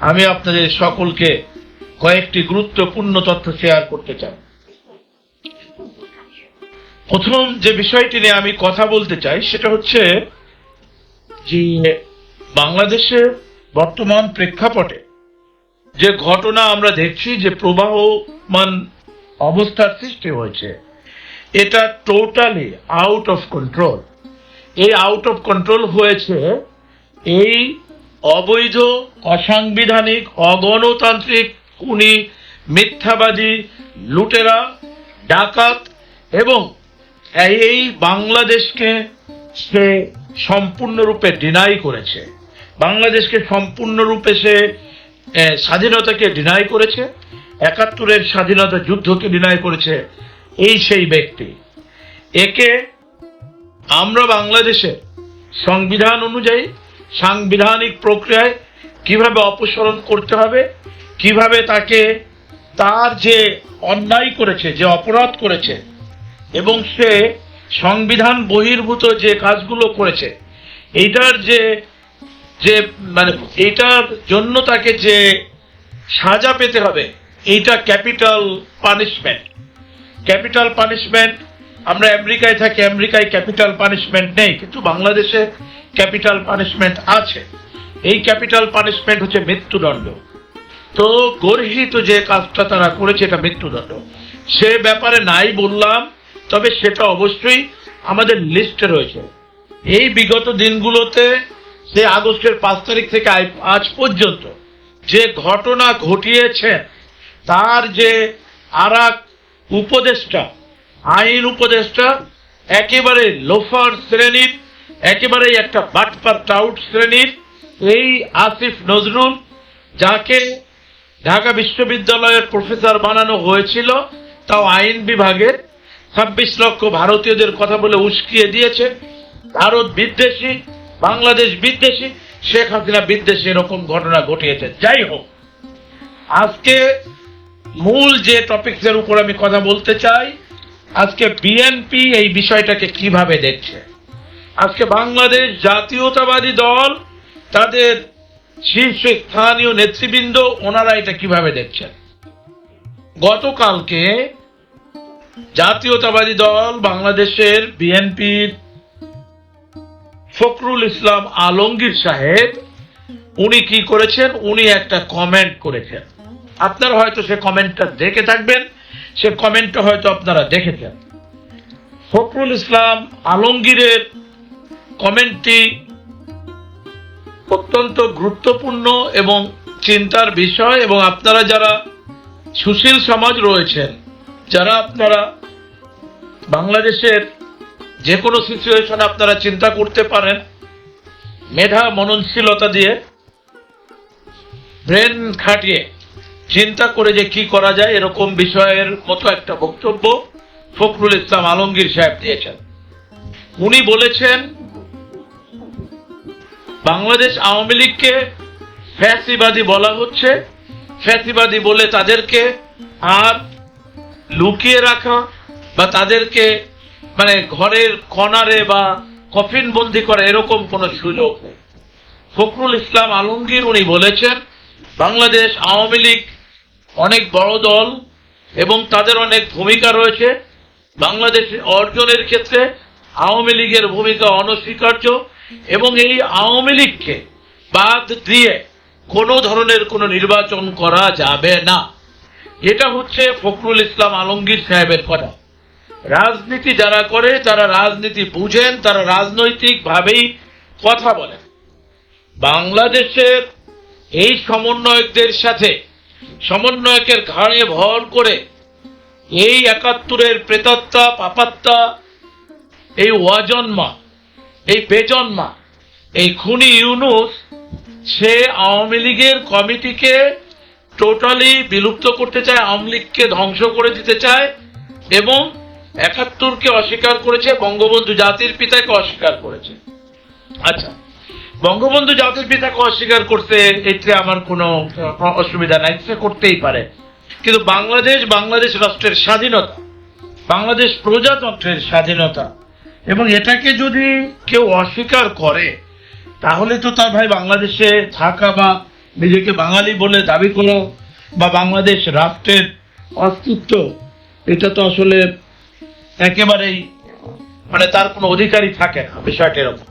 আমি আপনাদের সকলকে কয়েকটি গুরুত্বপূর্ণ তথ্য শেয়ার করতে চাই। প্রথম যে বিষয়টি নিয়ে আমি কথা বলতে চাই, সেটা হচ্ছে যে বাংলাদেশের বর্তমান প্রেক্ষাপটে যে ঘটনা আমরা দেখছি, যে প্রবাহমান অবস্থার সৃষ্টি হয়েছে, এটা টোটালি আউট অফ কন্ট্রোল এই আউট অফ কন্ট্রোল হয়েছে এই অবৈধ, অসাংবিধানিক, অগণতান্ত্রিক খুনি, মিথ্যাবাদী, লুটেরা, ডাকাত এবং এই বাংলাদেশকে সে সম্পূর্ণরূপে ডিনাই করেছে। বাংলাদেশকে সম্পূর্ণরূপে সে স্বাধীনতাকে ডিনাই করেছে, একাত্তরের স্বাধীনতা যুদ্ধকে ডিনাই করেছে এই সেই ব্যক্তি। একে আমরা বাংলাদেশে সংবিধান অনুযায়ী সাংবিধানিক প্রক্রিয়ায় কীভাবে অপসারণ করতে হবে, কীভাবে তাকে তার যে অন্যায় করেছে, যে অপরাধ করেছে, এবং সে সংবিধান বহির্ভূত যে কাজগুলো করেছে, এইটার যে যে মানে এইটার জন্য তাকে যে সাজা পেতে হবে, এইটা ক্যাপিটাল পানিশমেন্ট। ক্যাপিটাল পানিশমেন্ট, আমরা আমেরিকায় থাকি, আমেরিকায় ক্যাপিটাল পানিশমেন্ট নেই, কিন্তু বাংলাদেশে ক্যাপিটাল পানিশমেন্ট আছে। এই ক্যাপিটাল পানিশমেন্ট হচ্ছে মৃত্যুদণ্ড। তো গর্হিত যে কাজটা তারা করেছে, এটা মৃত্যুদণ্ড। সে ব্যাপারে নাই বললাম, তবে সেটা অবশ্যই আমাদের লিস্টে রয়েছে। এই বিগত দিনগুলোতে সে আগস্টের পাঁচ তারিখ থেকে আজ পর্যন্ত যে ঘটনা ঘটিয়েছে, তার যে আর উপদেষ্টা, আইন উপদেষ্টা, একেবারে লোফার শ্রেণির একেবারে একটা বাটপার টাউট শ্রেণির এই আসিফ নজরুল, যাকে ঢাকা বিশ্ববিদ্যালয়ের প্রফেসর বানানো হয়েছিল, তাও আইন বিভাগের। ছাব্বিশ লক্ষ ভারতীয়দের কথা বলে উস্কিয়ে দিয়েছে। ভারত বিদ্বেষী, বাংলাদেশ বিদ্বেষী, শেখ হাসিনা বিদ্বেষী এরকম ঘটনা ঘটিয়েছে। যাই হোক, আজকে মূল যে টপিকসের উপর আমি কথা বলতে চাই, আজকে বিএনপি এই বিষয়টাকে কীভাবে দেখছে? আজকে বাংলাদেশ জাতীয়তাবাদী দল, তাদের শীর্ষ স্থানীয় নেতৃবৃন্দ, ওনারা এটা কীভাবে দেখছেন? গতকালকে জাতীয়তাবাদী দল, বাংলাদেশের বিএনপির ফখরুল ইসলাম আলমগীর সাহেব, উনি কি করেছেন? উনি একটা কমেন্ট করেছেন। আপনারা হয়তো সে কমেন্টটা দেখে থাকবেন, সে কমেন্টটা হয়তো আপনারা দেখেছেন। ফখরুল ইসলাম আলমগীরের কমেন্টটি অত্যন্ত গুরুত্বপূর্ণ এবং চিন্তার বিষয় এবং আপনারা যারা সুশীল সমাজ রয়েছেন, যারা আপনারা বাংলাদেশের যে কোনো সিচুয়েশন আপনারা চিন্তা করতে পারেন, মেধা, মননশীলতা দিয়ে ব্রেন খাটিয়ে চিন্তা করে যে কি করা যায় এরকম বিষয়ের মতো একটা বক্তব্য ফখরুল ইসলাম আলমগীর সাহেব দিয়েছেন। উনি বলেছেন বাংলাদেশ আওয়ামী লীগকে ফ্যাসিবাদী বলা হচ্ছে। ফ্যাসিবাদী বলে তাদেরকে আর লুকিয়ে রাখা বা তাদেরকে মানে ঘরের কনারে বা কফিন বন্দি করা এরকম কোনো সুযোগ নেই। ফখরুল ইসলাম আলমগীর উনি বলেছেন, বাংলাদেশ আওয়ামী লীগ অনেক বড় দল এবং তাদের অনেক ভূমিকা রয়েছে। বাংলাদেশ অর্জনের ক্ষেত্রে আওয়ামী লীগের ভূমিকা অনস্বীকার্য। এবং এই আওয়ামী লীগকে বাদ দিয়ে কোনো ধরনের কোনো নির্বাচন করা যাবে না। এটা হচ্ছে ফখরুল ইসলাম আলমগীর সাহেবের কথা। রাজনীতি যারা করে, তারা রাজনীতি বুঝেন, তারা রাজনৈতিক ভাবেই কথা বলেন। বাংলাদেশের এই সমন্বয়কদের সাথে, সমন্বয়কের ঘাড়ে ভর করে এই একাত্তরের প্রেতাত্মা, পাপাত্মা, এই ওয়াজন্মা এই বেজন্মা, এই খুনি ইউনুস, সে আওয়ামী লীগের কমিটিকে টোটালি বিলুপ্ত করতে চায়, আওয়ামী লীগকে ধ্বংস করে দিতে চায় এবং একাত্তরকে অস্বীকার করেছে, বঙ্গবন্ধু জাতির পিতাকে অস্বীকার করেছে। আচ্ছা বঙ্গবন্ধু জাতির পিতাকে অস্বীকার করতে এতে আমার কোনো অসুবিধা নাই, সে করতেই পারে। কিন্তু বাংলাদেশ বাংলাদেশ রাষ্ট্রের স্বাধীনতা, বাংলাদেশ প্রজাতন্ত্রের স্বাধীনতা এবং এটাকে যদি কেউ অস্বীকার করে, তাহলে তো তার ভাই বাংলাদেশে থাকা বা নিজেকে বাঙালি বলে দাবি করা বা বাংলাদেশ রাষ্ট্রের অস্তিত্ব, এটা তো আসলে একেবারেই মানে তার কোনো অধিকারই থাকে না বিষয়টা এরকম।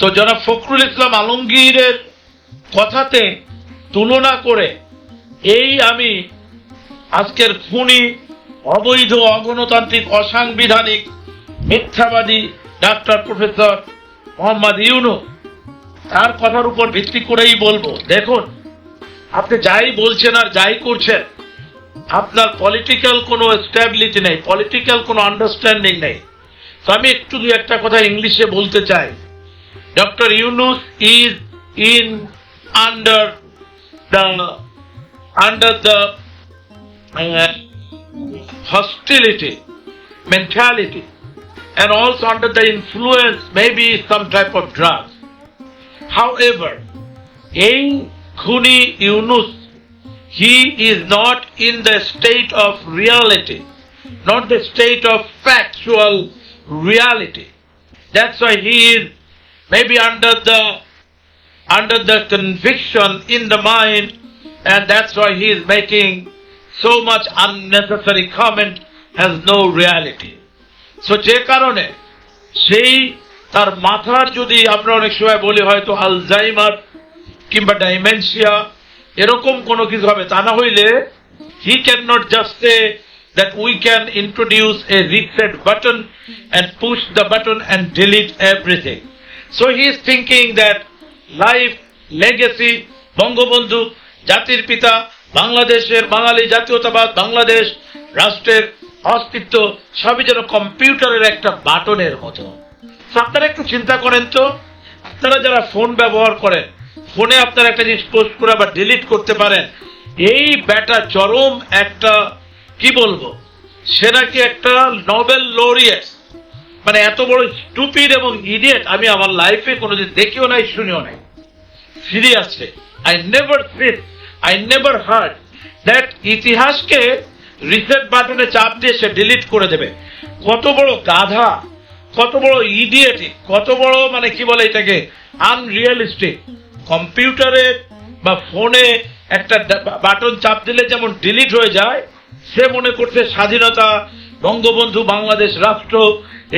তো যারা ফখরুল ইসলাম আলমগীরের কথাতে তুলনা করে এই আমি আজকের খুনি অবৈধ, অগণতান্ত্রিক, অসাংবিধানিক মিথ্যাবাদী ডাক্তার প্রফেসর মোহাম্মদ ইউনু। তার কথার উপর ভিত্তি করেই বলব দেখুন আপনি যাই বলছেন আর যাই করছেন আপনার পলিটিক্যাল কোনো স্ট্যাবিলিটি নেই পলিটিক্যাল কোনো আন্ডারস্ট্যান্ডিং নেই। তো আমি একটু দু একটা কথা ইংলিশে বলতে চাই। Doctor Yunus is in under the under the hostility mentality, and also under the influence, maybe some type of drugs. However, in Khuni Yunus, he is not in the state of reality, not the state of factual reality. That's why he is maybe under the under the conviction in the mind, and that's why he is making so much unnecessary comment has no reality. So যে কারণে সেই তার মাথার যদি আমরা অনেক সময় বলি হয়তো আলজাইমার কিংবা ডাইমেনশিয়া এরকম কোনো কিছু হবে তা না হইলে he can not just say that we can introduce a reset button and push the button and delete everything. So he is thinking that life, legacy, Bangabandhu জাতির পিতা বাংলাদেশের বাঙালি জাতীয়তাবাদ বাংলাদেশ রাষ্ট্রের অস্তিত্ব সবই যেন কম্পিউটারের একটা বাটনের মতো। আপনারা একটু চিন্তা করেন তো। আপনারা যারা ফোন ব্যবহার করেন, ফোনে আপনারা একটা জিনিস পোস্ট করে বা ডিলিট করতে পারেন, এই ব্যাটা চরম একটা, কি বলব, সে নাকি একটা নোবেল লোরিয়েট। মানে এত বড় স্টুপিড এবং ইডিয়েট আমি আমার লাইফে কোনোদিন দেখিও নাই, শুনিও নাই। Seriously I never sit I never heard that ইতিহাসকে রিসেট বাটনে চাপ দিয়ে সে ডিলিট করে দেবে। কত বড় গাধা, কত বড় ইডিয়েটিক কত বড় মানে কি বলে এটাকে? আনরিয়ালিস্টিক কম্পিউটারে বা ফোনে একটা বাটন চাপ দিলে যেমন ডিলিট হয়ে যায়, সে মনে করছে স্বাধীনতা, বঙ্গবন্ধু, বাংলাদেশ, রাষ্ট্র,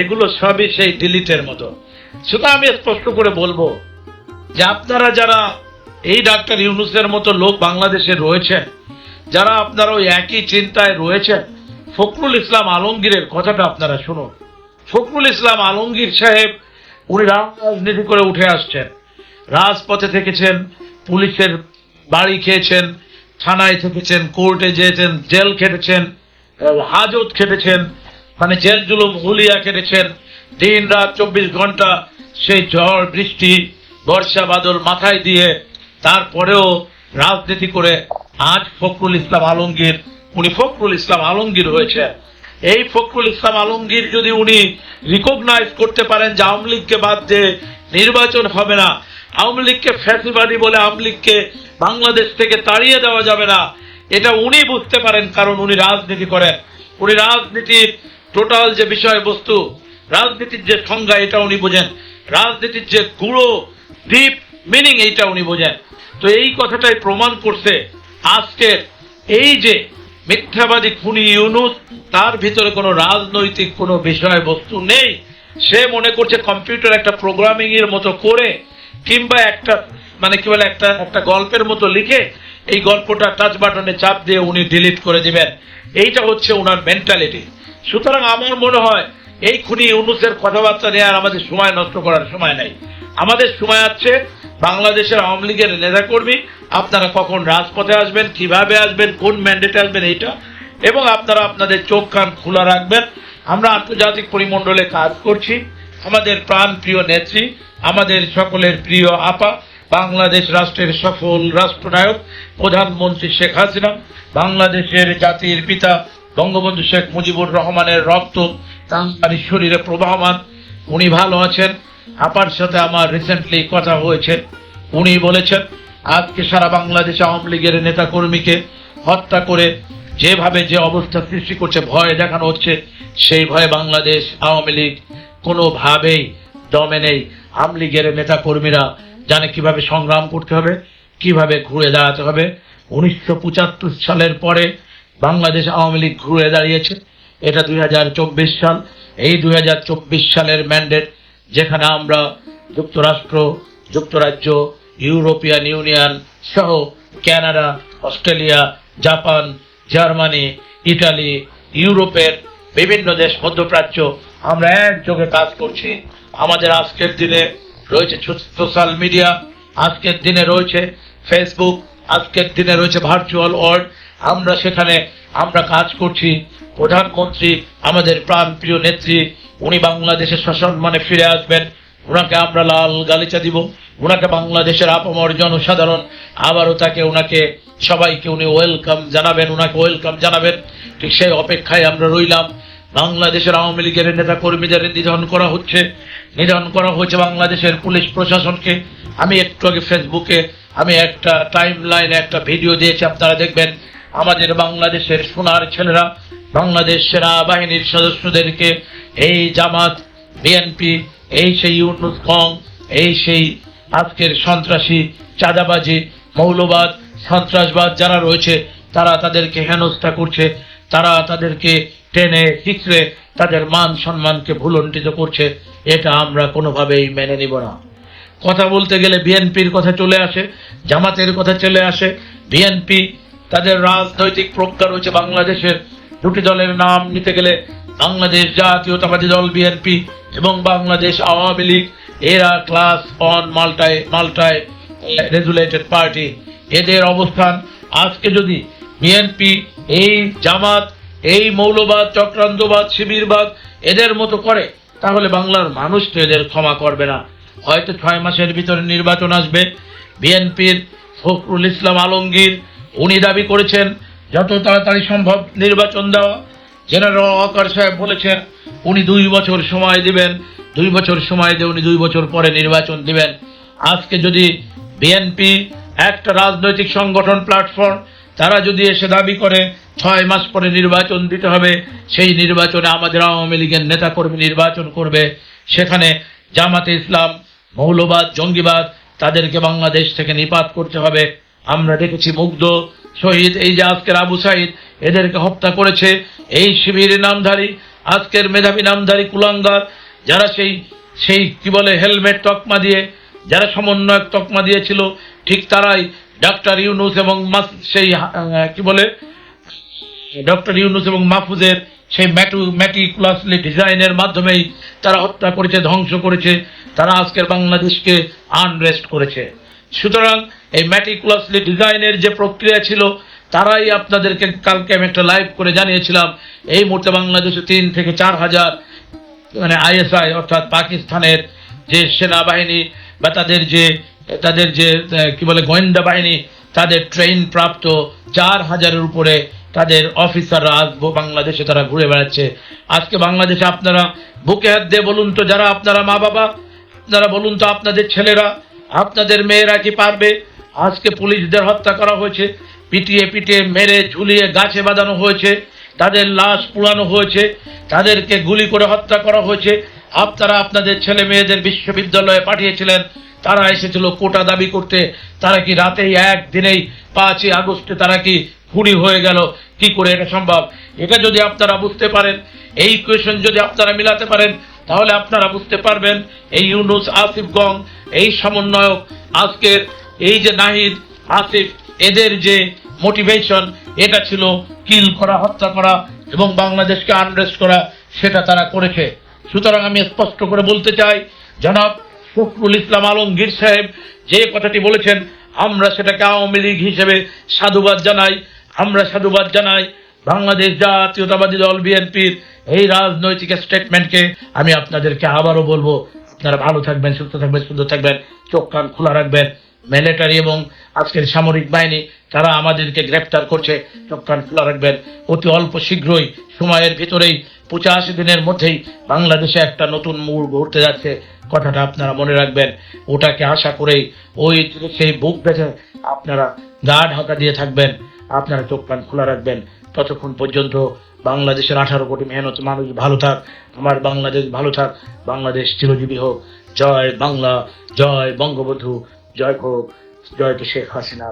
এগুলো সবই সেই ডিলিটের মতো। সেটা আমি স্পষ্ট করে বলব যে আপনারা যারা এই ডাক্তার ইউনুসের মতো লোক বাংলাদেশে রয়েছেন যারা আপনারা ওই একই চিন্তায় রয়েছেন, ফখরুল ইসলাম আলমগীরের কথাটা আপনারা শুনুন। ফখরুল ইসলাম আলমগীর সাহেব, উনি রাজনীতি করে উঠে আসছেন। রাজপথে থেকেছেন, পুলিশের বাড়ি খেয়েছেন, থানায় থেকেছেন, কোর্টে যেয়েছেন জেল খেটেছেন হাজত খেটেছেন মানে জেল জুলুম, হুলিয়া খেটেছেন। দিন রাত চব্বিশ ঘণ্টা সেই ঝড়, বৃষ্টি, বর্ষা, বাদল মাথায় দিয়ে তারপরেও রাজনীতি করে আজ ফখরুল ইসলাম আলমগীর, উনি ফখরুল ইসলাম আলমগীর হয়েছে এই ফখরুল ইসলাম আলমগীর যদি উনি রিকগনাইজ করতে পারেন যে আওয়ামী লীগকে বাদ দিয়ে নির্বাচন হবে না, আওয়ামী লীগকে ফ্যাসিবাদী বলে আওয়ামী লীগকে বাংলাদেশ থেকে তাড়িয়ে দেওয়া যাবে না, এটা উনি বুঝতে পারেন কারণ উনি রাজনীতি করেন। উনি রাজনীতির টোটাল যে বিষয়বস্তু, রাজনীতির যে সংজ্ঞা, এটা উনি বোঝেন। রাজনীতির যে গুঁড়ো ডিপ মিনিং এইটা উনি বোঝেন। তো এই কথাটাই প্রমাণ করছে আজকের এই যে মিথ্যাবাদী খুনি ইউনুস, তার ভিতরে কোনো রাজনৈতিক কোনো বিষয়বস্তু নেই। সে মনে করছে কম্পিউটার একটা প্রোগ্রামিং এর মতো করে কিংবা একটা মানে কি বলে, একটা একটা গল্পের মতো লিখে এই গল্পটা টাচ বাটনে চাপ দিয়ে উনি ডিলিট করে দিবেন। এইটা হচ্ছে ওনার মেন্টালিটি সুতরাং আমার মনে হয় এই খুনি ইউনুসের কথাবার্তা নেওয়ার আমাদের সময় নষ্ট করার সময় নাই। আমাদের সময় আছে, বাংলাদেশের আওয়ামী লীগের নেতাকর্মী, আপনারা কখন রাজপথে আসবেন, কীভাবে আসবেন, কোন ম্যান্ডেটে আসবেন এইটা, এবং আপনারা আপনাদের চোখ কান খোলা রাখবেন। আমরা আন্তর্জাতিক পরিমণ্ডলে কাজ করছি, আমাদের প্রাণ প্রিয় নেত্রী, আমাদের সকলের প্রিয় আপা, বাংলাদেশ রাষ্ট্রের সফল রাষ্ট্রনায়ক, প্রধানমন্ত্রী শেখ হাসিনা, বাংলাদেশের জাতির পিতা, বঙ্গবন্ধু শেখ মুজিবুর রহমানের রক্ত তাঁর শরীরে প্রবাহমান, উনি ভালো আছেন। আপার সাথে আমার রিসেন্টলি কথা হয়েছে। উনি বলেছেন, আজকে সারা বাংলাদেশ আওয়ামী লীগের নেতা কর্মীকে হত্যা করে যেভাবে যে অবস্থা সৃষ্টি করছে, ভয় দেখানো হচ্ছে, সেই ভয়ে বাংলাদেশ আওয়ামী লীগ কোনোভাবেই দমে নেই। আওয়ামী লীগের নেতা কর্মীরা জানে কীভাবে সংগ্রাম করতে হবে, কীভাবে ঘুরে দাঁড়াতে হবে। উনিশশো পঁচাত্তর সালের পরে বাংলাদেশ আওয়ামী লীগ ঘুরে দাঁড়িয়েছে। এটা দুই হাজার চব্বিশ সাল। এই দুই হাজার চব্বিশ সালের ম্যান্ডেট যেখানে আমরা যুক্তরাষ্ট্র, যুক্তরাজ্য, ইউরোপিয়ান ইউনিয়ন সহ Canada, Australia, Japan, Germany, Italy, ইউরোপের বিভিন্ন দেশ, মধ্যপ্রাচ্য আমরা একযোগে কাজ করছি। আমাদের আজকের দিনে রয়েছে সোশ্যাল মিডিয়া, আজকের দিনে রয়েছে ফেসবুক, আজকের দিনে রয়েছে ভার্চুয়াল ওয়ার্ল্ড আমরা সেখানে আমরা কাজ করছি। প্রধানমন্ত্রী, আমাদের প্রাণপ্রিয় নেত্রী, উনি বাংলাদেশের সসম্মানে ফিরে আসবেন। ওনাকে আমরা লাল গালিচা দিব। ওনাকে বাংলাদেশের আপামর জনসাধারণ আবারও তাকে ওনাকে সবাইকে উনি ওয়েলকাম জানাবেন ওনাকে ওয়েলকাম জানাবেন। ঠিক সেই অপেক্ষায় আমরা রইলাম। বাংলাদেশের আওয়ামী লীগের নেতা কর্মীদের নিধন করা হচ্ছে। নিধন করা হচ্ছে বাংলাদেশের পুলিশ প্রশাসনকে। আমি একটু আগে ফেসবুকে আমি একটা টাইম লাইনে একটা ভিডিও দিয়েছি, আপনারা দেখবেন। আমাদের বাংলাদেশের সোনার ছেলেরা, বাংলাদেশ সেনা বাহিনীর সদস্যদেরকে এই জামাত বিএনপি এই সেই ইউনুস এই সেই আজকের সন্ত্রাসী, চাঁদাবাজি, মৌলবাদ, সন্ত্রাসবাদ যারা রয়েছে, তারা তাদেরকে হেনস্থা করছে, তারা তাদেরকে টেনে হিচড়ে তাদের মান সম্মানকে ভুলণ্ঠিত করছে, এটা আমরা কোনোভাবেই মেনে নিব না। কথা বলতে গেলে বিএনপির কথা চলে আসে, জামাতের কথা চলে আসে বিএনপি তাদের রাজনৈতিক প্রজ্ঞা রয়েছে বাংলাদেশের। দুটি দলের নাম নিতে গেলে বাংলাদেশ জাতীয়তাবাদী দল বিএনপি এবং বাংলাদেশ আওয়ামী লীগ। এরা class on multi multi regulated party এদের অবস্থান আজকে যদি বিএনপি এই জামাত, এই মৌলবাদ, চক্রান্তবাদ, শিবিরবাদ এদের মতো করে, তাহলে বাংলার মানুষ তো এদের ক্ষমা করবে না। হয়তো ছয় মাসের ভিতরে নির্বাচন আসবে। বিএনপির ফখরুল ইসলাম আলমগীর উনি দাবি করেছেন, যত তাড়াতাড়ি সম্ভব নির্বাচন দেওয়া জেনারেল ওয়াকার সাহেব বলেছেন, উনি দুই বছর সময় দিবেন, দুই বছর সময় দিয়ে উনি দুই বছর পরে নির্বাচন দিবেন। আজকে যদি বিএনপি একটা রাজনৈতিক সংগঠন প্ল্যাটফর্ম তারা যদি এসে দাবি করে, ছয় মাস পরে নির্বাচন দিতে হবে, সেই নির্বাচনে আমাদের আওয়ামী লীগের নেতাকর্মী নির্বাচন করবে। সেখানে জামাতে ইসলাম, মৌলবাদ, জঙ্গিবাদ, তাদেরকে বাংলাদেশ থেকে নিপাত করতে হবে। আমরা দেখেছি মুগ্ধ শহীদ, এই যে আজকের আবু সাইদ, এদেরকে হত্যা করেছে এই শিবিরের নামধারী, আজকের মেধাবী নামধারী কুলাঙ্গার, যারা সেই সেই কি বলে, হেলমেট তকমা দিয়ে, যারা সমন্বয়ক তকমা দিয়েছিল, ঠিক তারাই ডক্টর ইউনুস এবং সেই কি বলে ডক্টর ইউনুস এবং মাহফুজের সেই ম্যাটু, ম্যাটিকুলাসলি ডিজাইনের মাধ্যমেই তারা হত্যা করেছে, ধ্বংস করেছে, তারা আজকের বাংলাদেশকে আনরেস্ট করেছে। সুতরাং এই ম্যাটিকুলাসলি ডিজাইনের যে প্রক্রিয়া ছিল, তারাই আপনাদেরকে কালকে আমি একটা লাইভ করে জানিয়েছিলাম। এই মুহূর্তে বাংলাদেশে তিন থেকে চার হাজার মানে আইএসআই অর্থাৎ পাকিস্তানের যে সেনাবাহিনী বা তাদের যে তাদের যে কি বলে, গোয়েন্দা বাহিনী, তাদের ট্রেন প্রাপ্ত চার হাজারের উপরে তাদের অফিসাররা আজ ব- বাংলাদেশে তারা ঘুরে বেড়াচ্ছে। আজকে বাংলাদেশে আপনারা বুকে হাত দিয়ে বলুন তো, যারা আপনারা মা বাবা আপনারা বলুন তো, আপনাদের ছেলেরা, আপনাদের মেয়েরা কি পারবে? আজকে পুলিশদের হত্যা করা হয়েছে, পিটিয়ে পিটিয়ে মেরে, ঝুলিয়ে গাছে বাঁধানো হয়েছে, তাদের লাশ পুড়ানো হয়েছে, তাদেরকে গুলি করে হত্যা করা হয়েছে। আপনারা আপনাদের ছেলে মেয়েদের বিশ্ববিদ্যালয়ে পাঠিয়েছিলেন, তারা এসেছিল কোটা দাবি করতে, তারা কি রাতেই একদিনেই পাঁচই আগস্টে তারা কি খুনি হয়ে গেল? কি করে এটা সম্ভব? এটা যদি আপনারা বুঝতে পারেন, এই কোয়েশন যদি আপনারা মিলাতে পারেন, তাহলে আপনারা বুঝতে পারবেন, এই ইউনুস, আসিফ গং, এই সমন্বয়ক আজকের এই যে নাহিদ, আসিফ, এদের যে মোটিভেশন এটা ছিল কিল করা, হত্যা করা এবং বাংলাদেশকে আনরেস্ট করা, সেটা তারা করেছে। সুতরাং আমি স্পষ্ট করে বলতে চাই, জনাব ফখরুল ইসলাম আলমগীর সাহেব যে কথাটি বলেছেন, আমরা সেটাকে আওয়ামী লীগ হিসেবে সাধুবাদ জানাই, আমরা সাধুবাদ জানাই বাংলাদেশ জাতীয়তাবাদী দল বিএনপির এই রাজনৈতিক স্টেটমেন্টকে আমি আপনাদেরকে আবারও বলব, আপনারা ভালো থাকবেন, সুস্থ থাকবেন, সুন্দর থাকবেন, চোখ কান খোলা রাখবেন। মিলিটারি এবং আজকের সামরিক বাহিনী, তারা আমাদেরকে গ্রেপ্তার করছে। চোখ কান খোলা রাখবেন। অতি অল্প শীঘ্রই সময়ের ভিতরেই পঁচাশি দিনের মধ্যেই বাংলাদেশে একটা নতুন মোড় ঘুরতে যাচ্ছে। কথাটা আপনারা মনে রাখবেন। ওটাকে আশা করেই ওই সেই বুক বেঁধে আপনারা গা ঢাকা দিয়ে থাকবেন। আপনারা চোখ কান খোলা রাখবেন। ততক্ষণ পর্যন্ত বাংলাদেশের আঠারো কোটি মেহনত মানুষ ভালো থাক, আমার বাংলাদেশ ভালো থাক, বাংলাদেশ চিরজীবী হোক। জয় বাংলা, জয় বঙ্গবন্ধু। জয় হোক জয়তো শেখ হাসিনা